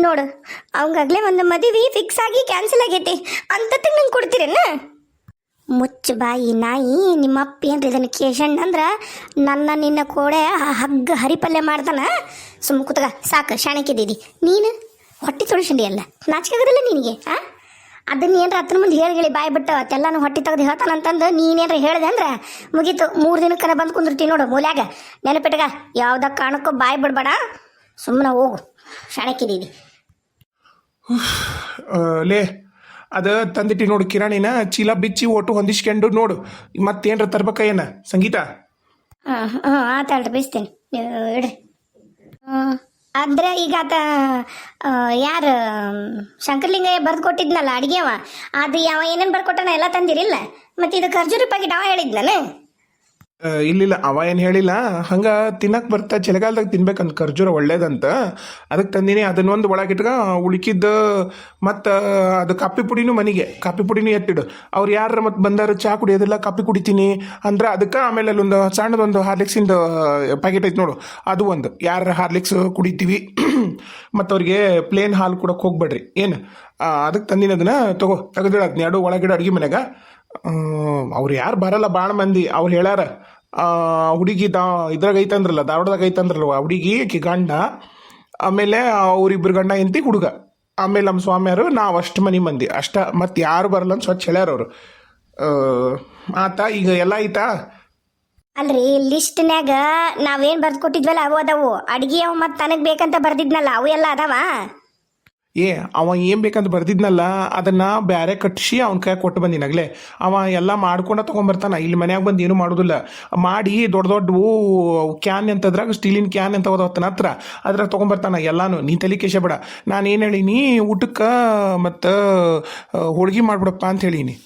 ನೋಡು, ಅವಂಗಾಗ್ಲೇ ಒಂದು ಮದುವೆ ಫಿಕ್ಸ್ ಆಗಿ ಕ್ಯಾನ್ಸಲ್ ಆಗೈತಿ. ಅಂತ ನಂಗೆ ಕೊಡ್ತೀರೇನ? ಮುಚ್ಚು ಬಾಯಿ, ನಾಯಿ ನಿಮ್ಮ ಅಪ್ಪ ಏನ್ರಿ ಇದನ್ನು ಕೇಶಣ್ಣ ಅಂದ್ರೆ? ನನ್ನ ನಿನ್ನ ಕೋಡೆ ಹಗ್ಗ ಹರಿಪಲ್ಯ ಮಾಡ್ತಾನ ಸುಮ್ಮ ಕುತ್ಗ ಸಾಕು ಶಾಣಕ್ಕಿದ್ದೀವಿ ನೀನು? ಹೊಟ್ಟೆ ತೊಳಿಸಂಡಿ ಅಲ್ಲ ನಾಚಿಕಾಗದಿಲ್ಲ ನಿನಗೆ, ಆ? ಅದನ್ನ ಏನ್ರ ಹತ್ರ ಮುಂದೆ ಹೇಳಿ ಬಾಯಿ ಬಿಟ್ಟು ಅತ್ತೆಲ್ಲಾನು ಹೊಟ್ಟೆ ತೆಗೆದು ಹೇಳ್ತಾನಂತಂದು ನೀನೇನ್ರ ಹೇಳಿದೆ ಅಂದ್ರೆ? ಮುಗೀತು, ಮೂರು ದಿನಕ್ಕನ ಬಂದು ಕುಂದಿರ್ತೀನಿ ನೋಡು, ಮೂಲ್ಯಾಗ. ನೆನಪಿಟ್ಗ ಯಾವ್ದ ಕಾರಣಕ್ಕೂ ಬಾಯಿ ಬಿಡಬೇಡ. ಸುಮ್ಮನೆ ಹೋಗು. ಶಾಣಕ್ಕಿದ್ದೀವಿ. ಲೇ ಅದ ತಂದಿಟ್ಟಿ ನೋಡು ಕಿರಾಣಿನ ಚೀಲ ಬಿಚ್ಚಿ ಒಟ್ಟು ಹೊಂದಿಸ್ಕೊಂಡು ನೋಡು. ಮತ್ತೇನ್ರ ತರ್ಬೇಕ ಏನ? ಸಂಗೀತ? ಹಾಂ ಹಾಂ ಆತಲ್ರಿ ಬೀಸ್ತೀನಿ. ನೀವು ಇಡ್ರಿ. ಆದ್ರೆ ಈಗ ಆತ ಯಾರು ಶಂಕರ್ಲಿಂಗಯ್ಯ ಬರ್ದು ಕೊಟ್ಟಿದ್ನಲ್ಲ ಅಡಿಗೆವ? ಅದು ಯಾವ ಏನೇನು ಬರ್ಕೊಟ್ಟನ ಎಲ್ಲ ತಂದಿರಿಲ್ಲ. ಮತ್ತೆ ಇದು ಖರ್ಜೂರಿ ಪ್ಯಾಕೆಟ್ ಅವ ಹೇಳಿದ್ನಲ್ಲ ಇಲ್ಲಿಲ್ಲ, ಅವ ಏನು ಹೇಳಿಲ್ಲ, ಹಂಗ ತಿನ್ನಕ್ ಬರ್ತಾ, ಚಳಿಗಾಲದಾಗ ತಿನ್ಬೇಕಂತ ಖರ್ಜೂರ ಒಳ್ಳೇದಂತ. ಅದಕ್ಕೆ ತಂದಿನಿ ಅದನ್ನೊಂದು ಒಳಗಿಟ್ಕ ಉಳಿಕಿದ್ದ, ಮತ್ತು ಅದು ಕಾಪಿ ಪುಡಿನೂ ಮನೆಗೆ, ಕಾಪಿ ಪುಡಿನೂ ಎತ್ತಿಡು. ಅವ್ರು ಯಾರ ಮತ್ತೆ ಬಂದಾರ ಚಹಾ ಕುಡಿಯೋದಿಲ್ಲ, ಕಾಪಿ ಕುಡಿತೀನಿ ಅಂದ್ರೆ ಅದಕ್ಕೆ ಆಮೇಲೆ ಅಲ್ಲೊಂದು ಸಣ್ಣದೊಂದು ಹಾರ್ಲಿಕ್ಸಿಂದ ಪ್ಯಾಕೆಟ್ ಐತೆ ನೋಡು. ಅದು ಒಂದು. ಯಾರು ಹಾರ್ಲಿಕ್ಸ್ ಕುಡಿತೀವಿ, ಮತ್ತು ಅವ್ರಿಗೆ ಪ್ಲೇನ್ ಹಾಲು ಕೊಡೋಕೆ ಹೋಗ್ಬೇಡ್ರಿ. ಏನು? ಅದಕ್ಕೆ ತಂದಿನ ಅದನ್ನ, ತಗೋ, ತೆಗೆದಿಡ ಅದನ್ನ ಎರಡು ಒಳಗಿಡ ಅಡುಗೆ ಮನೆಗೆ ಅವ್ರು ಯಾರು ಬರಲ್ಲ ಭಾಳ ಮಂದಿ. ಅವ್ರು ಹೇಳ್ಯಾರ ಹುಡುಗಿ ದಾ, ಇದ್ರಾಗ ಐತಂದ್ರಲ್ಲ, ಧಾರವಾಡದಾಗ ಐತಂದ್ರಲ್ಲ ಆ ಹುಡುಗಿ, ಆಕಿ ಗಂಡ, ಆಮೇಲೆ ಅವ್ರಿಬ್ರು ಗಂಡ ಎಂತಿ ಹುಡುಗ. ಆಮೇಲೆ ನಮ್ಮ ಸ್ವಾಮಿಯವರು ನಾವು ಅಷ್ಟು ಮನೆ ಮಂದಿ. ಅಷ್ಟ, ಮತ್ತೆ ಯಾರು ಬರಲ್ಲ ಅಂತ ಸ್ವಚ್ಛ ಹೇಳ್ಯಾರ ಅವರು. ಆತ, ಈಗ ಎಲ್ಲ ಐತಾ? ಅಲ್ರಿ, ಲಿಸ್ಟ್ನ್ಯಾಗ ನಾವೇನು ಬರ್ದು ಕೊಟ್ಟಿದ್ವಲ್ಲ, ಅವು ಅದಾವು. ಅಡಿಗೆ ಅವು ಮತ್ತೆ ತನಗೆ ಬೇಕಂತ ಬರ್ದಿದ್ನಲ್ಲ, ಅವು ಎಲ್ಲ ಅದಾವ? ಏ, ಅವ ಏನ್ ಬೇಕಂತ ಬರ್ದಿದ್ನಲ್ಲ, ಅದನ್ನ ಬ್ಯಾರೆ ಕಟ್ಟಿಸಿ ಅವ್ನ ಕೈ ಕೊಟ್ಟು ಬಂದಿನಾಗ್ಲೇ ಅವ ಎಲ್ಲ ಮಾಡ್ಕೊಂಡ ತಗೊಂಬರ್ತಾನ. ಇಲ್ಲಿ ಮನ್ಯಾಗ ಬಂದು ಏನು ಮಾಡೋದಿಲ್ಲ. ಮಾಡಿ ದೊಡ್ಡ ದೊಡ್ಡವು ಕ್ಯಾನ್ ಅಂತದ್ರಾಗ ಸ್ಟೀಲಿನ ಕ್ಯಾನ್ ಅಂತ ಓದೋತನ ಹತ್ರ, ಅದ್ರಾಗ ತಗೊಂಬರ್ತಾನ ಎಲ್ಲಾನು. ನೀ ತಲೆ ಕೇಶ ಬೇಡ. ನಾನು ಏನು ಹೇಳೀನಿ, ಊಟಕ್ಕೆ ಮತ್ತು ಹೋಳ್ಗೆ ಮಾಡ್ಬಿಡಪ್ಪ ಅಂತ ಹೇಳೀನಿ.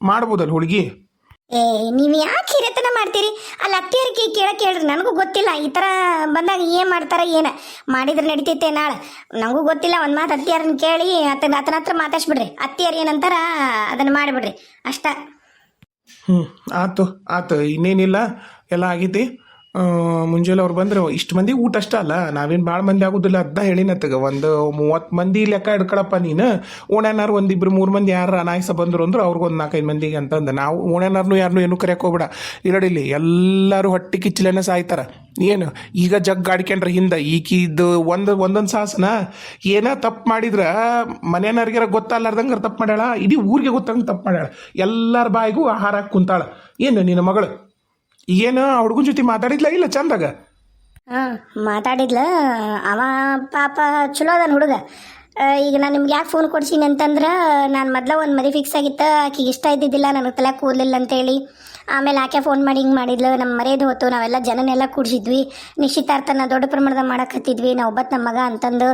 ಮಾಡ್ಬೋದಲ್ಲ ಹೋಳ್ಗೆ? ಏ, ನೀವು ಯಾಕೆ ಹಿರಿಯತನ ಮಾಡ್ತೀರಿ? ಅಲ್ಲಿ ಅತ್ತಿಯರಿಗೆ ಕೇಳಕ್ಕೆ ಹೇಳ್ರಿ, ನನಗೂ ಗೊತ್ತಿಲ್ಲ. ಈ ಥರ ಬಂದಾಗ ಏನು ಮಾಡ್ತಾರ ಏನು? ಮಾಡಿದ್ರೆ ನಡಿತೈತೆ ನಾಳೆ. ನನಗೂ ಗೊತ್ತಿಲ್ಲ, ಒಂದು ಮಾತು ಅತ್ತಿಯರನ್ನ ಕೇಳಿ ಆತನ ಆತನ ಹತ್ರ ಮಾತಾಡ್ಸ್ಬಿಡ್ರಿ. ಅತ್ತಿಯರು ಏನಂತಾರ, ಅದನ್ನು ಮಾಡಿಬಿಡ್ರಿ. ಅಷ್ಟ. ಹ್ಞೂ ಆತು ಆತು, ಇನ್ನೇನಿಲ್ಲ. ಎಲ್ಲ ಆಗೈತಿ ಮುಂಜಾನೆ ಅವ್ರು ಬಂದ್ರೆ ಇಷ್ಟು ಮಂದಿ ಊಟ ಅಷ್ಟ ಅಲ್ಲ, ನಾವೇನು ಭಾಳ ಮಂದಿ ಆಗೋದಿಲ್ಲ ಅದನ್ನ ಹೇಳಿನತ್ತಗ ಒಂದು ಮೂವತ್ತು ಮಂದಿ ಲೆಕ್ಕ ಹಿಡ್ಕೊಳಪ್ಪ ನೀನು. ಓಣ್ಯಾನಾರು ಒಂದಿಬ್ರು ಮೂರು ಮಂದಿ ಯಾರು ಅನಾಯಸ ಬಂದ್ರು ಅಂದ್ರೆ ಅವ್ರಿಗೊಂದು ನಾಲ್ಕೈದು ಮಂದಿಗೆ ಅಂತಂದು ನಾವು ಓಣ್ಯಾನಾರ್ನು ಯಾರನ್ನೂ ಏನು ಕರೆಯಕ್ಕೆ ಹೋಗ್ಬೇಡ. ಇರಡಿಲ್ಲಿ ಎಲ್ಲರೂ ಹೊಟ್ಟೆ ಕಿಚ್ಚಲೇನ ಸಾಯ್ತಾರ. ಏನು, ಈಗ ಜಗ್ ಗಾಡ್ಕೊಂಡ್ರೆ ಹಿಂದೆ ಈಗಿದ್ದು ಒಂದು, ಒಂದೊಂದು ಸಾಸನ ಏನ ತಪ್ಪು ಮಾಡಿದ್ರೆ ಮನೆಯವ್ರಿಗಾರ ಗೊತ್ತಲ್ಲಾರ್ದಂಗೆ ತಪ್ಪು ಮಾಡ್ಯಾಳ, ಇಡೀ ಊರಿಗೆ ಗೊತ್ತಂಗೆ ತಪ್ಪು ಮಾಡ್ಯಾಳ. ಎಲ್ಲರ ಬಾಯಿಗೂ ಆಹಾರ ಕುಂತಾಳ. ಏನು, ನಿನ್ನ ಮಗಳು? ಏನು ಆ ಹುಡುಗನ ಜೊತೆ ಮಾತಾಡಿದ್ಲ ಇಲ್ಲ ಚಂದಾಗ? ಹಾಂ ಮಾತಾಡಿದ್ಲ. ಅವ ಪಾಪ ಚಲೋ ಅದಾನ ಹುಡುಗ. ಈಗ ನಾನು ನಿಮ್ಗೆ ಯಾಕೆ ಫೋನ್ ಕೊಡ್ಸೀನಿ ಅಂತಂದ್ರೆ ನಾನು ಮೊದಲ ಒಂದು ಮದುವೆ ಫಿಕ್ಸ್ ಆಗಿತ್ತು ಆಕೆಗೆ ಇಷ್ಟ ಇದ್ದಿದ್ದಿಲ್ಲ ನನಗೆ ತಲೆ ಕೂದಲಿಲ್ಲ ಅಂತೇಳಿ. ಆಮೇಲೆ ಆಕೆ ಫೋನ್ ಮಾಡಿ ಹಿಂಗೆ ಮಾಡಿದ್ಲು ನಮ್ಮ ಮರ್ಯಾದೆ ಹೊತ್ತು ನಾವೆಲ್ಲ ಜನನೆಲ್ಲ ಕೂಡಿಸಿದ್ವಿ. ನಿಶ್ಚಿತಾರ್ಥನ ದೊಡ್ಡ ಪ್ರಮಾಣದಾಗ ಮಾಡಕತ್ತಿದ್ವಿ ನಾವು ಒಬ್ಬತ್ತು ನಮ್ಮ ಮಗ ಅಂತಂದು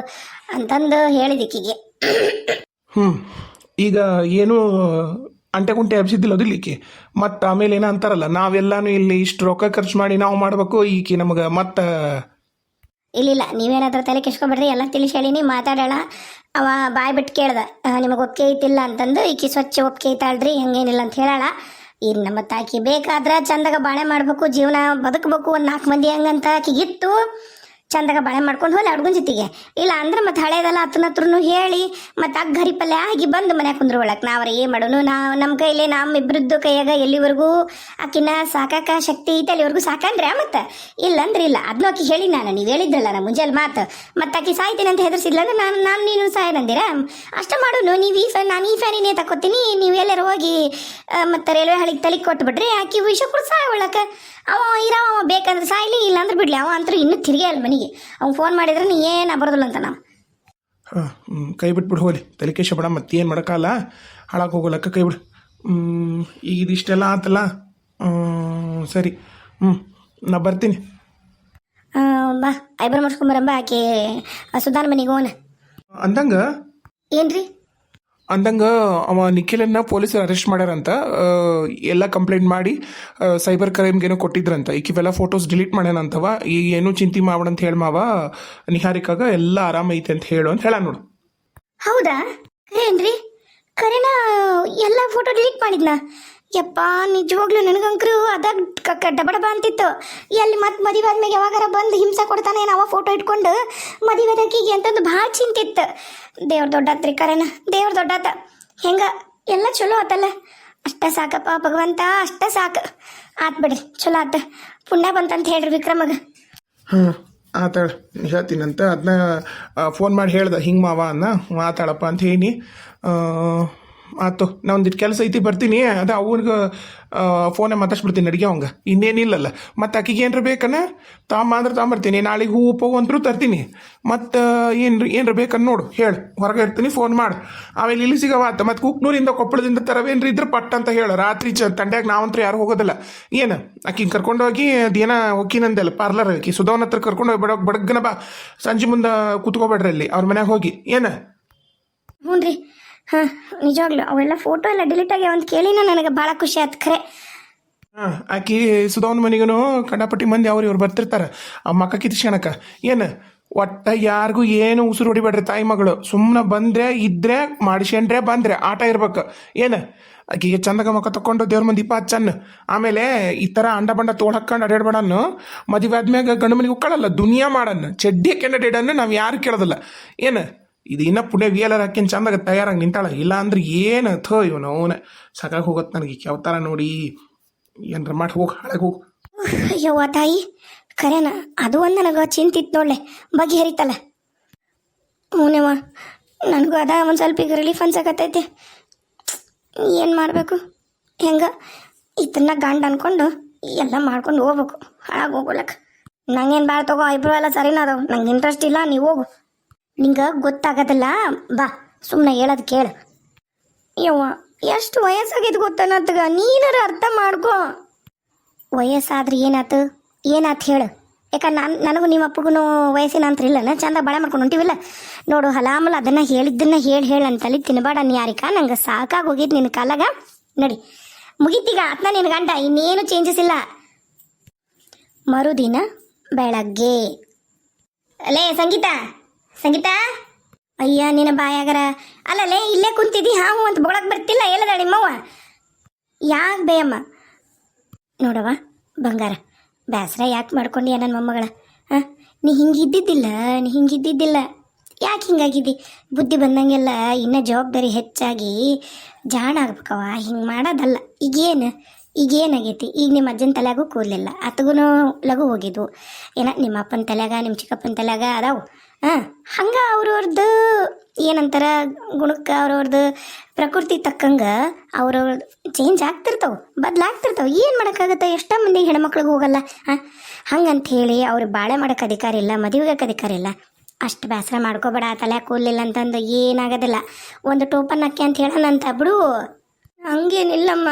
ಅಂತಂದು ಹೇಳಿದಿಕ್ಕಿಗೆ ಹ್ಞೂ ಈಗ ಏನು ಅಂಟೆ ಕುಂಟೆ ಹಬ್ಸಿದ್ದಿಲ್ಲ ಅದಿಲ್ಲಿಕ್ಕೆ ಮತ್ತು ಆಮೇಲೆ ಏನೋ ಅಂತಾರಲ್ಲ, ನಾವೆಲ್ಲಾನು ಇಲ್ಲಿ ಇಷ್ಟು ರೊಕ್ಕ ಖರ್ಚು ಮಾಡಿ ನಾವು ಮಾಡಬೇಕು, ಈಕೆ ನಮಗೆ ಮತ್ತೆ ಇಲ್ಲಿಲ್ಲ, ನೀವೇನಾದ್ರೂ ತಲೆ ಕೆಸ್ಕೊಬೇಡ್ರಿ ಎಲ್ಲ ತಿಳಿಸಿ ಹೇಳಿನಿ ಮಾತಾಡೋಣ ಅವ ಬಾಯ್ ಬಿಟ್ಟು ಕೇಳ್ದ ನಿಮಗೆ ಒಪ್ಪಿಗೆ ಐತಿಲ್ಲ ಅಂತಂದು, ಈಕಿ ಸ್ವಚ್ಛ ಒಪ್ಪಿಗೆ ಐತಾಳ್ರಿ ಹಂಗೇನಿಲ್ಲ ಅಂತ ಹೇಳಾಳ. ಇನ್ನು ನಮ್ಮ ತಾಕಿ ಬೇಕಾದ್ರೆ ಚಂದಾಗ ಬಾಳೆ ಮಾಡಬೇಕು, ಜೀವನ ಬದುಕಬೇಕು, ಒಂದು ನಾಲ್ಕು ಮಂದಿ ಹಂಗಂತ ಆಕಿಗಿತ್ತು ಚಂದಾಗ ಬಾಳೆ ಮಾಡ್ಕೊಂಡು ಹೋಗಿ ಹುಡುಗನ ಜೊತೆಗೆ. ಇಲ್ಲ ಅಂದ್ರೆ ಮತ್ತೆ ಹಳೇದಲ್ಲ ಹತ್ತನ ಹತ್ರನು ಹೇಳಿ, ಮತ್ತೆ ಅಗ್ಗರಿ ಪಲ್ಯ ಆಗಿ ಬಂದು ಮನೆ ಕುಂದ್ರ ಒಳಕ್ ನಾವ್ರ ಏನು ಮಾಡೋನು? ನಾವು ನಮ್ಮ ಕೈಲಿ ನಮ್ಮ ಇಬ್ಬರದ್ದು ಕೈಯಾಗ ಎಲ್ಲಿವರೆಗೂ ಆಕಿನ ಸಾಕಾಕ ಶಕ್ತಿ ಐತೆ, ಅಲ್ಲಿವರೆಗೂ ಸಾಕಂದ್ರೆ ಮತ್ತೆ? ಇಲ್ಲಂದ್ರೆ ಇಲ್ಲ. ಅದನ್ನೂ ಆಕಿ ಹೇಳಿ ನಾನು, ನೀವು ಹೇಳಿದ್ರಲ್ಲ ನಾ ಮುಂಜಾನೆ ಮಾತು. ಮತ್ತೆ ಆಕಿ ಸಾಯ್ತೀನಿ ಅಂತ ಹೆದರ್ಸಿದ್ಲ ಅಂದ್ರೆ ನಾನು ನಾನು ನೀನು ಸಾಯನಂದಿರ ಅಷ್ಟ ಮಾಡೋನು, ನೀವು ಈ ಫ್ಯಾನ್ ನಾನು ಈ ಫ್ಯಾನಿನೇ ತಕೋತೀನಿ ನೀವು ಎಲ್ಲರೂ ಹೋಗಿ ಮತ್ತೆ ರೈಲ್ವೆ ಹಳಿಗೆ ತಲೆ ಕೊಟ್ಬಿಟ್ರಿ ಆಕಿ ವಿಷ ಕೂಡ ಸಾಯ ಒಳಕ ಅವ ಇರವ ಬೇಕಂದ್ರೆ ಸಾಯ್ಲಿ ಇಲ್ಲಾಂದ್ರೆ ಬಿಡ್ಲಿ. ಅವ ಅಂತೂ ಇನ್ನೂ ತಿರುಗೇ ಅಲ್ಲಿ ಮನೆಗೆ. ಅವ್ನು ಫೋನ್ ಮಾಡಿದ್ರೆ ನೀ ಏನು ಬರೋದಿಲ್ಲ ಅಂತ ನಾವು. ಹಾಂ ಕೈ ಬಿಟ್ಬಿಡು ಹೋಗ್ಲಿ. ತಲೆ ಕೇಶ ಬೇಡ ಮತ್ತೆ ಏನು ಮಾಡೋಕ್ಕಲ್ಲ ಹಾಳಾಗಿ ಹೋಗೋಲಕ್ಕ ಕೈ ಬಿಡು ಈಗ ಇದಿಷ್ಟೆಲ್ಲ ಆತಲ್ಲ? ಸರಿ. ಹ್ಞೂ ನಾ ಬರ್ತೀನಿ. ಬಾ ಐಬ್ರ ಮಾಡ್ಸ್ಕೊಂಬರಂಬ ಆಕೆ. ಸುಧಾನ್ ಮನೆಗೆ ಹೋನ ಅಂದಂಗ? ಏನ್ರಿ? ಅಂದಂಗ ಅವ ನಿಖಿಲನ್ನ ಪೊಲೀಸರು ಅರೆಸ್ಟ್ ಮಾಡ್ಯಾರಂತ ಎಲ್ಲ ಕಂಪ್ಲೇಂಟ್ ಮಾಡಿ ಸೈಬರ್ ಕ್ರೈಮ್ಗೇನೋ ಕೊಟ್ಟಿದ್ರಂತ. ಈಕಿವೆಲ್ಲ ಫೋಟೋಸ್ ಡಿಲೀಟ್ ಮಾಡ್ಯಾನಂತವ. ಈ ಏನು ಚಿಂತೆ ಅಂತ ಹೇಳಿ ಮಾವ, ನಿಹಾರಿಕಾಗ ಎಲ್ಲ ಆರಾಮೈತೆ ಅಂತ ಹೇಳು ಅಂತ ಹೇಳ ನೋಡು. ಹೌದಾ? ಏನ್ರಿ? ಕರೆನ ಎಲ್ಲ ಫೋಟೋ ಡಿಲೀಟ್ ಮಾಡಿದ್ನ? ಯಪ್ಪ, ನಿಜವಾಗ್ಲೂ ನನಗಂಕರು ಅದಾಗ ಕ- ಬಂತಿತ್ತು ಅಂತಿತ್ತು. ಎಲ್ಲಿ ಮತ್ತೆ ಮದುವೆ ಆದ್ಮೇಲೆ ಯಾವಾಗಾರ ಬಂದು ಹಿಂಸೆ ಕೊಡ್ತಾನೆ ನಾವ ಫೋಟೋ ಇಟ್ಕೊಂಡು ಮದುವೆ ಆಕಿಗೆ ಅಂತಂದು ಭಾಳ ಚಿಂತಿತ್ತು. ದೇವ್ರ ದೊಡ್ಡತ್ರಿ ಕರೆನ, ದೇವ್ರ ದೊಡ್ಡಾತ. ಹೆಂಗ, ಎಲ್ಲ ಚಲೋ ಆತಲ್ಲ. ಅಷ್ಟ ಸಾಕಪ್ಪ ಭಗವಂತ, ಅಷ್ಟ ಸಾಕು. ಆತ್ ಬಿಡ್ರಿ ಚಲೋ ಆತ. ಪುಣ್ಯ ಬಂತಂತ ಹೇಳ್ರಿ ವಿಕ್ರಮಗ. ಹ್ಞೂ ಆತಾಳ ಹೇಳ್ತೀನಂತ ಅದನ್ನ ಫೋನ್ ಮಾಡಿ ಹೇಳ್ದೆ, ಹಿಂಗೆ ಮಾವ ಅನ್ನ, ಮಾತಾಡಪ್ಪ ಅಂತ ಹೇಳಿ ಆತು, ನಾ ಒಂದಿಟ್ಟು ಕೆಲಸ ಐತಿ ಬರ್ತೀನಿ, ಅದ ಅವನಿಗೆ ಫೋನೇ ಮಾತಾಡ್ಸ್ಬಿಡ್ತೀನಿ ಅಡಿಗೆ ಅವಂಗ. ಇನ್ನೇನಿಲ್ಲಲ್ಲ. ಮತ್ತು ಆಕಿಗೆ ಏನಾರ ಬೇಕನ? ತಾಂಬಂದ್ರೆ ತಾಂಬರ್ತೀನಿ ನಾಳೆಗೆ ಹೂ, ಉಪ್ಪು ಅಂತರೂ ತರ್ತೀನಿ. ಮತ್ತು ಏನು ಏನಾರ ಬೇಕನ್ನ ನೋಡು, ಹೇಳು. ಹೊರಗೆ ಇರ್ತೀನಿ ಫೋನ್ ಮಾಡು. ಆಮೇಲೆ ಇಲ್ಲಿ ಸಿಗವಾತ ಮತ್ತು ಕುಕ್ನೂರಿಂದ, ಕೊಪ್ಪಳದಿಂದ ತರವೇನ್ರಿ ಇದ್ರೆ ಪಟ್ ಅಂತ ಹೇಳು. ರಾತ್ರಿ ಚ, ತಂಡ್ಯಾಗ ನಾವಂತೂ ಯಾರು ಹೋಗೋದಿಲ್ಲ. ಏನು? ಅಕ್ಕಿ ಕರ್ಕೊಂಡು ಹೋಗಿ ಅದೇನ ಹೋಗಿನಂದಲ್ಲ ಪಾರ್ಲರ್ ಆಕಿ ಸುಧಾವನ ಹತ್ರ ಕರ್ಕೊಂಡು ಹೋಗಿ ಬಡ ಬಡಗ್ಗನ ಬಾ. ಸಂಜೆ ಮುಂದೆ ಕೂತ್ಕೋಬೇಡ್ರಿ ಅಲ್ಲಿ, ಅವ್ರ ಮನೆಗೆ ಹೋಗಿ. ಏನು? ಹ್ಞೂ ರೀ ಹಾಂ, ನಿಜವಾಗ್ಲು ಅವೆಲ್ಲ ಫೋಟೋ ಎಲ್ಲ ಡಿಲೀಟ್ ಆಗಿ ಅಂತ ಕೇಳಿನ ನನಗೆ ಭಾಳ ಖುಷಿ ಆಯ್ತು ಖರೆ. ಹಾಂ, ಆಕಿ ಸುಧಾವನ್ ಮನೆಗೂ ಕಂಡಪಟ್ಟಿ ಮಂದಿ ಅವ್ರು ಇವ್ರು ಬರ್ತಿರ್ತಾರೆ. ಆ ಮಕ್ಕ ಕಿತ್ಸ್ಕೊಳಕ ಏನು ಒಟ್ಟ ಯಾರಿಗೂ ಏನು ಉಸಿರು ಹೊಡಿಬೇಡ್ರಿ ತಾಯಿ ಮಗಳು. ಸುಮ್ಮನೆ ಬಂದ್ರೆ, ಇದ್ರೆ ಮಾಡಿಸ್ಕೊಂಡ್ರೆ ಬಂದ್ರೆ, ಆಟ ಇರ್ಬೇಕು. ಏನು ಆಕಿಗೆ ಚಂದಗ ಮಕ್ಕ ತಕೊಂಡು ದೇವ್ರ ಮಂದಿ ಇಪ್ಪ ಚನ್ ಆಮೇಲೆ ಈ ಥರ ಅಂಡ ಬಂಡ ತೋಳ್ ಹಾಕೊಂಡು ಅಡ್ಯಾಡ್ಬೇಡನ್ನು ಮದುವೆ ಆದ್ಮ್ಯಾಗ ಗಂಡು ಮನೆಗೆ ಉಕ್ಕಳಲ್ಲ, ದುನಿಯಾ ಮಾಡನ್ನು ಚಡ್ಡಿ ಕೆಂಡ ಡೇಡನ್ನು ನಾವು ಯಾರು ಕೇಳೋದಿಲ್ಲ. ಏನು ಇದು ಇನ್ನ ಪುಣ್ಯ ಆರ್ ಹಾಕಿನ ಚಂದಾಗ ತಯಾರಾಗಿ ನಿಂತಾಳ. ಇಲ್ಲ ಅಂದ್ರೆ ಏನು ಥೋ ಇವನು ಅವನ? ಸಾಕಾಗಿ ಹೋಗತ್ತೆ ನನಗೆ ಕೆವತಾರ ನೋಡಿ. ಏನ್ರ ಮಾಡಿ ಹೋಗಿ, ಹಾಳಾಗಿ ಹೋಗು. ಅಯ್ಯವ್ವ ತಾಯಿ ಖರೇನ ಅದು ಒಂದು ನನಗೆ ಚಿಂತಿತ್ತು ನೋಡ್ಲೆ ಬಗೆಹರಿತಲ್ಲ ಹ್ಞೂನವ್ವ ನನಗೂ ಅದ ಒಂದು ಸ್ವಲ್ಪ ಈಗ ರಿಲೀಫ್ ಅನ್ಸಕತ್ತೈತೆ. ಏನು ಮಾಡಬೇಕು? ಹೆಂಗ? ಇದನ್ನ ಗಂಡ ಅನ್ಕೊಂಡು ಎಲ್ಲ ಮಾಡ್ಕೊಂಡು ಹೋಗ್ಬೇಕು. ಹಾಳಾಗಿ ಹೋಗ್ಲಕ್ಕ ನಂಗೇನು ಭಾಳ ತಗೋ ಐಬ್ರೋ ಎಲ್ಲ ಸರಿನ ನಂಗೆ ಇಂಟ್ರೆಸ್ಟ್ ಇಲ್ಲ, ನೀವು ಹೋಗು. ನಿಂಗೆ ಗೊತ್ತಾಗೋದಿಲ್ಲ? ಬಾ ಸುಮ್ಮನೆ ಹೇಳೋದು ಕೇಳು. ಯವ್ವ, ಎಷ್ಟು ವಯಸ್ಸಾಗಿದ್ದು ಗೊತ್ತನ್ನತ್ಗ ನೀನಾರ ಅರ್ಥ ಮಾಡ್ಕೋ. ವಯಸ್ಸಾದ್ರೆ ಏನಾತು? ಏನಾತ್ ಹೇಳು. ಯಾಕ ನಾನು, ನನಗೂ ನಿಮ್ಮ ಅಪ್ಪಗೂ ವಯಸ್ಸಿನ ಅಂತ ಇಲ್ಲನ? ಚಂದ ಬಳೆ ಮಾಡ್ಕೊಂಡು ಹೊಂಟಿವಿಲ್ಲ? ನೋಡು, ಹಲಾಮಲ ಅದನ್ನ ಹೇಳಿದ್ದನ್ನ ಹೇಳಿ ಹೇಳಿ ಅಂತಲ್ಲಿ ತಲೆ ತಿನ್ಬೇಡ ನೀ ಯಾರಿಕ ನಂಗೆ ಸಾಕಾಗಿ ಹೋಗಿದ್ದು ನಿನ್ನ ಕಾಲಾಗ. ನಡಿ. ಮುಗೀತೀಗ, ಅತ್ನ ನಿನ್ನ ಗಂಡ, ಇನ್ನೇನು ಚೇಂಜಸ್ ಇಲ್ಲ. ಮರುದಿನ ಬೆಳಗ್ಗೆ. ಅಲೇ ಸಂಗೀತ. ಸಂಗೀತ? ಅಯ್ಯ, ನಿನ್ನ ಬಾಯಾಗರ. ಅಲ್ಲಲೇ, ಇಲ್ಲೇ ಕುಂತಿದ್ದಿ ಹಾ, ಹ್ಞೂ ಅಂತ ಬೊಳಕ್ ಬರ್ತಿಲ್ಲ. ಎಲ್ಲದ ನಿಮ್ಮವ್ವ? ಯಾಕೆ ಬೇಯಮ್ಮ? ನೋಡವ್ವ, ಬಂಗಾರ. ಬೇಸರ ಯಾಕೆ ಮಾಡ್ಕೊಂಡಿಯ ನನ್ನ ಮೊಮ್ಮಗಳ? ಹಾಂ? ನೀ ಹಿಂಗಿದ್ದಿದ್ದಿಲ್ಲ ನೀ ಹಿಂಗಿದ್ದಿದ್ದಿಲ್ಲ. ಯಾಕೆ ಹಿಂಗಾಗಿದ್ದಿ? ಬುದ್ಧಿ ಬಂದಂಗೆಲ್ಲ ಇನ್ನೂ ಜವಾಬ್ದಾರಿ ಹೆಚ್ಚಾಗಿ ಜಾಣ ಆಗ್ಬೇಕವ ಹಿಂಗೆ ಮಾಡೋದಲ್ಲ. ಈಗೇನು? ಈಗೇನಾಗೈತಿ? ಈಗ ನಿಮ್ಮ ಅಜ್ಜನ ತಲೆಗೂ ಕೂದಲಿಲ್ಲ. ಅತ್ತಗೂ ಲಘು ಹೋಗಿದ್ವು. ಏನ, ನಿಮ್ಮ ಅಪ್ಪನ ತಲೆಗ ನಿಮ್ಮ ಚಿಕ್ಕಪ್ಪನ ತಲೆಗ ಅದಾವು? ಹಾಂ ಹಂಗೆ ಅವ್ರವ್ರದ್ದು ಏನಂತಾರ ಗುಣಕ್ಕೆ ಅವ್ರವ್ರದ್ದು ಪ್ರಕೃತಿ ತಕ್ಕಂಗೆ ಅವ್ರವ್ರ ಚೇಂಜ್ ಆಗ್ತಿರ್ತಾವೆ, ಬದಲಾಗ್ತಿರ್ತಾವೆ. ಏನು ಮಾಡೋಕ್ಕಾಗತ್ತೆ? ಎಷ್ಟೋ ಮಂದಿ ಹೆಣ್ಮಕ್ಳಿಗೆ ಹೋಗಲ್ಲ ಹಾಂ ಹಂಗಂತ ಹೇಳಿ ಅವ್ರು ಬಾಳೆ ಮಾಡೋಕ್ಕೆ ಅಧಿಕಾರ ಇಲ್ಲ ಮದುವೆಗೆ ಅಧಿಕಾರ ಇಲ್ಲ. ಅಷ್ಟು ಬೇಸರ ಮಾಡ್ಕೋಬೇಡ ತಲೆ ಕೂದಲಿಲ್ಲ ಅಂತಂದು ಏನಾಗೋದಿಲ್ಲ. ಒಂದು ಟೋಪನ್ ಅಕ್ಕಿ ಅಂತ ಹೇಳೋಣಂತ ಬಿಡು. ಹಂಗೇನಿಲ್ಲಮ್ಮ.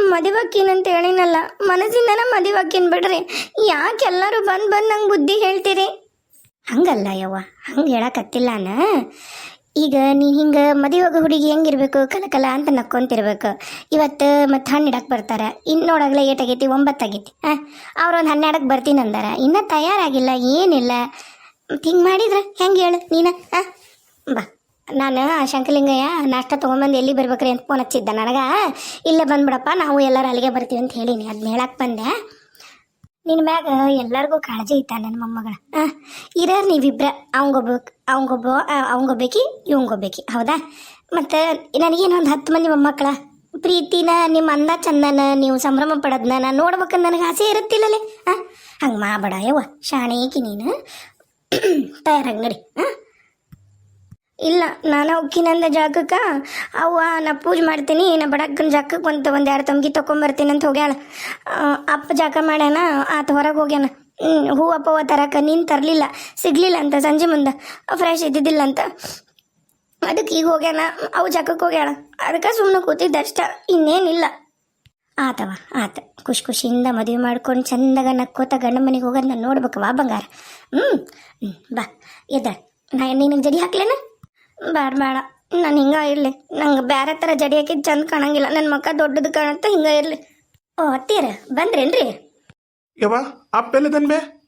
ಮದುವಕ್ಕೀನಂತ ಹೇಳಿನಲ್ಲ, ಮನಸ್ಸಿಂದನ ಮದುವಕ್ಕೀನ್ ಬಿಡ್ರಿ. ಯಾಕೆ ಎಲ್ಲರೂ ಬಂದು ಬಂದು ನಂಗೆ ಬುದ್ಧಿ ಹೇಳ್ತೀರಿ? ಹಂಗಲ್ಲ ಯವ್ವ, ಹಂಗೆ ಹೇಳಕತ್ತಿಲ್ಲಾನ ಈಗ ನೀ ಹಿಂಗೆ ಮದುವೆಗೆ ಹುಡುಗಿ ಹೆಂಗಿರ್ಬೇಕು, ಕಲಕಲ ಅಂತ ನಕ್ಕೊಂತಿರ್ಬೇಕು. ಇವತ್ತು ಮತ್ತು ಹಣ್ಣು ಇಡಕ್ಕೆ ಬರ್ತಾರೆ. ಇನ್ನು ನೋಡಾಗಲೇ ಏಟಾಗೈತಿ, ಒಂಬತ್ತಾಗೈತಿ. ಹಾಂ ಅವ್ರೊಂದು ಹನ್ನೆರಡಕ್ಕೆ ಬರ್ತೀನಿ ಅಂದಾರ. ಇನ್ನೂ ತಯಾರಾಗಿಲ್ಲ, ಏನಿಲ್ಲ. ಹಿಂಗೆ ಮಾಡಿದ್ರೆ, ಹೆಂಗೆ ಹೇಳು ನೀನು? ಹಾಂ ಬಾ. ನಾನು ಶಂಕಲಿಂಗಯ್ಯ, ನಾಷ್ಟ ತೊಗೊಂಬಂದು ಎಲ್ಲಿ ಬರ್ಬೇಕ್ರಿ ಅಂತ ಫೋನ್ ಹಚ್ಚಿದ್ದ. ನನಗೆ, ಇಲ್ಲೇ ಬಂದ್ಬಿಡಪ್ಪ, ನಾವು ಎಲ್ಲರೂ ಅಲ್ಲಿಗೆ ಬರ್ತೀವಿ ಅಂತ ಹೇಳೀನಿ. ಅದನ್ನ ಹೇಳಕ್ಕೆ ಬಂದೆ. ನಿನ್ನ ಮ್ಯಾಗ ಎಲ್ಲರಿಗೂ ಕಾಳಜಿ ಐತ ನನ್ನ ಮೊಮ್ಮಗಳ? ಇರೋರು ನೀವಿಬ್ರ, ಅವಂಗೊಬ್ಬ ಅವಂಗೊಬ್ಬ ಅವಂಗೊಬ್ಬೇಕಿ, ಇವಂಗೊಬ್ಬೇಕಿ, ಹೌದಾ? ಮತ್ತು ನನಗೇನು ಒಂದು ಹತ್ತು ಮಂದಿ ಮೊಮ್ಮಕ್ಕಳ. ಪ್ರೀತಿನ, ನಿಮ್ಮ ಅಂದ ಚಂದನ, ನೀವು ಸಂಭ್ರಮ ಪಡೋದನ್ನ ನಾನು ನೋಡ್ಬೇಕಂದು ನನಗೆ ಆಸೆ ಇರುತ್ತಿಲ್ಲಲೇ? ಹಾಂ ಹಂಗೆ ಮಾಡಬೇಡ ಯವ್ವ. ಶಾಣೇಕಿ ನೀನು. ತಯಾರಾಗಿ ನಡಿ. ಹಾಂ ಇಲ್ಲ, ನಾನು ಉಕ್ಕಿನಂದ ಜಾಗಕ್ಕೆ, ಅವ್ವ ನಾ ಪೂಜೆ ಮಾಡ್ತೀನಿ, ನಾ ಬಡಕ್ಕನ ಜಾಗಕ್ಕೆ ಒಂದು ಒಂದು ಎರಡು ತಂಗಿ ತೊಗೊಂಬರ್ತೀನಿ ಅಂತ ಹೋಗ್ಯಾಳ. ಅಪ್ಪ ಜಾಗ ಮಾಡ್ಯಾನ, ಆತ ಹೊರಗೆ ಹೋಗ್ಯಾನ. ಹ್ಞೂ ಅಪ್ಪ ಪೂವ ತರಕ ನೀನು ತರಲಿಲ್ಲ, ಸಿಗಲಿಲ್ಲ ಅಂತ ಸಂಜೆ ಮುಂದೆ ಫ್ರೆಶ್ ಇದ್ದಿದ್ದಿಲ್ಲ ಅಂತ. ಅದಕ್ಕೆ ಈಗ ಹೋಗ್ಯಾನ, ಅವು ಜಾಗಕ್ಕೆ ಹೋಗ್ಯಾಳ. ಅದಕ್ಕೆ ಸುಮ್ಮನೆ ಕೂತಿದ್ದೆ ಅಷ್ಟ, ಇನ್ನೇನಿಲ್ಲ. ಆತವ, ಆತ, ಖುಷಿ ಖುಷಿಯಿಂದ ಮದುವೆ ಮಾಡ್ಕೊಂಡು ಚಂದಾಗ ನಕ್ಕೋತ ಗಂಡ ಮನೆಗೆ ಹೋಗೋದು ನಾನು ನೋಡ್ಬೇಕವ ಬಂಗಾರ. ಹ್ಞೂ ಬಾ, ಎದ್ದ. ನಾ, ನಿನಗೆ ಜಡಿ ಹಾಕ್ಲೇನ? ಬೇಡ ಬೇಡ ನಾನು ಹಿಂಗೆ ಇರಲಿ. ನಂಗೆ ಬೇರೆ ಥರ ಜಡಿ ಹಾಕಿದ್ದು ಚಂದ ಕಾಣಂಗಿಲ್ಲ. ನನ್ನ ಮಕ್ಕ ದೊಡ್ಡದು ಕಾಣುತ್ತೆ ಹಿಂಗೆ ಇರಲಿ. ಓ ಅತ್ತೀರ ಬಂದ್ರೇನ್ರಿ? ಯವ್ವ ಅಪ್ಪೆಲ್ಲದನ್ ಬೇ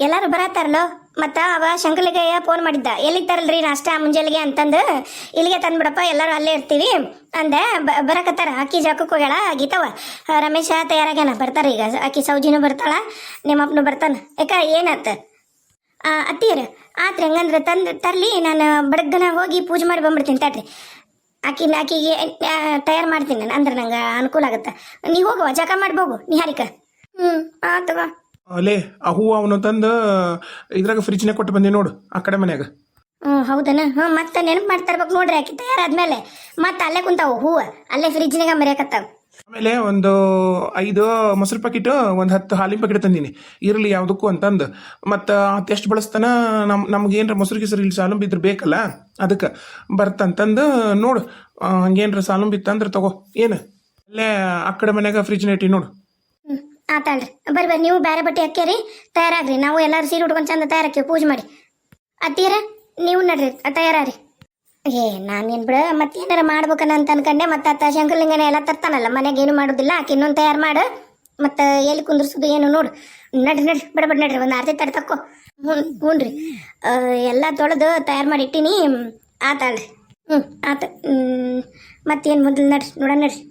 ಎಲ್ಲಾರು ಬರತ್ತಾರಲ್ಲೋ? ಮತ್ತ ಅವ ಶಂಕಲಿಗಯ್ಯ ಫೋನ್ ಮಾಡಿದ್ದ. ಎಲ್ಲಿದ್ದಾರಲ್ರಿ ನಾಷ್ಟ ಮುಂಜಾನೆಗೆ ಅಂತಂದು? ಇಲ್ಲಿಗೆ ತಂದ್ಬಿಡಪ್ಪ ಎಲ್ಲರೂ ಅಲ್ಲೇ ಇರ್ತೀವಿ. ಅಂದೆ ಬರಕತ್ತಾರ? ಅಕ್ಕಿ ಜಾಕಕ್ಕೆ ಹೋಗ್ಯಾಳ? ಗೀತವ ರಮೇಶ ತಯಾರಾಗ್ಯಾನ. ಬರ್ತಾರ ಈಗ. ಅಕ್ಕಿ ಸೌಜಿನೂ ಬರ್ತಾಳ ನಿಮ್ಮಪ್ಪನು ಬರ್ತಾನ. ಯಾಕ ಏನಾತ? ಆ, ಅತ್ತಿಯರ ಆತ್ರಿ ಹಂಗಂದ್ರೆ ತಂದು ತರ್ಲಿ ನಾನು ಬಡಗನ ಹೋಗಿ ಪೂಜೆ ಮಾಡಿ ಬಂದ್ಬಿಡ್ತೀನಿ ತಡ್ರಿ. ಆಕಿನ ಆಕಿಗೆ ತಯಾರು ಮಾಡ್ತೀನಿ ನಾನು ಅಂದ್ರೆ ನಂಗೆ ಅನುಕೂಲ ಆಗುತ್ತೆ. ನೀ ಹೋಗುವ ಜಕ ಮಾಡ್ಬೋಗು ನಿಹಾರಿಕ? ಹ್ಞೂ ತಗೋ. ಅಲೇ ಆ ಹೂವು ಅವನು ತಂದು ಇದ್ರಾಗ ಫ್ರಿಜ್ನಾಗ ಕೊಟ್ಟು ಬಂದಿ ನೋಡು ಆ ಕಡೆ ಮನ್ಯಾಗ. ಹ್ಞೂ ಹೌದನ? ಹ್ಞೂ ಮತ್ತೆ ನೆನಪು ಮಾಡ್ತಾ ಇರ್ಬೇಕು ನೋಡ್ರಿ ಆಕಿ ತಯಾರಾದ್ಮೇಲೆ. ಮತ್ತೆ ಅಲ್ಲೇ ಕುಂತಾವ ಹೂವು ಅಲ್ಲೇ ಫ್ರಿಜ್ನಾಗ ಮರ್ಯಾಕತ್ತಾವ. ಆಮೇಲೆ ಒಂದು ಐದು ಮೊಸರು ಪ್ಯಾಕೆಟ್ ಒಂದು ಹತ್ತು ಹಾಲಿನ ಪ್ಯಾಕೆಟ್ ತಂದೀನಿ. ಇರಲಿ ಯಾವುದಕ್ಕೂ ಅಂತಂದು. ಮತ್ತು ಎಷ್ಟು ಬಳಸ್ತಾನ ನಮ್, ನಮ್ಗೆ ಏನ್ರ ಮೊಸರು ಗಿಸರು ಇಲ್ಲಿ ಸಾಲಂಬಿ ಇದ್ರೆ ಬೇಕಲ್ಲ? ಅದಕ್ಕೆ ಬರ್ತಂತಂದು ನೋಡು. ಹಂಗೇನ್ರ ಸಾಲಂಬಿ ಇತ್ತಂದ್ರೆ ತಗೋ. ಏನು? ಅಲ್ಲೇ ಆ ಕಡೆ ಮನ್ಯಾಗ ಫ್ರಿಜ್ನ ಇಟ್ಟಿ ನೋಡು. ಆತಾಳ್ರಿ ಬರ್ರಿ ಬರ್ರಿ. ನೀವು ಬೇರೆ ಬಟ್ಟೆ ಹಾಕ್ಯಾರಿ ತಯಾರಾಗ್ರಿ. ನಾವು ಎಲ್ಲರೂ ಸೀರೆ ಉಟ್ಕೊಂಡು ಚಂದ ತಯಾರಾಕಿ ಪೂಜೆ ಮಾಡಿ. ಅತ್ತೀರ, ನೀವು ನಡ್ರಿ. ತಯಾರಾರಿ ಏ ನಾನೇನು ಬಿಡ. ಮತ್ತೇನಾರ ಮಾಡ್ಬೇಕನ್ನ ಅಂತ ಅನ್ಕಂಡೆ. ಮತ್ತೆ ಅತ್ತ ಶಂಕರಲಿಂಗನ ಎಲ್ಲ ತರ್ತಾನಲ್ಲ ಮನೆಗೆ ಏನು ಮಾಡೋದಿಲ್ಲ. ಆಕೆ ಇನ್ನೊಂದು ತಯಾರು ಮಾಡು. ಮತ್ತೆ ಎಲ್ಲಿ ಕುಂದ್ರಸೋದು ಏನು ನೋಡು. ನಡ್ರಿ ನಡ್ರಿ. ಬಿಡ ಬಿಡ, ನಡ್ರಿ. ಒಂದು ಆರ್ತಿ ತಡ ತಕ್ಕೋ ಹ್ಞೂ ಹ್ಞೂ ಎಲ್ಲ ತೊಳೆದು ತಯಾರು ಮಾಡಿ ಇಟ್ಟೀನಿ. ಆತಾಳ್ರಿ ಹ್ಞೂ ಆತ ಮತ್ತೇನು ಮೊದಲು ನಡ್ರಿ ನೋಡ ನಡ್ರಿ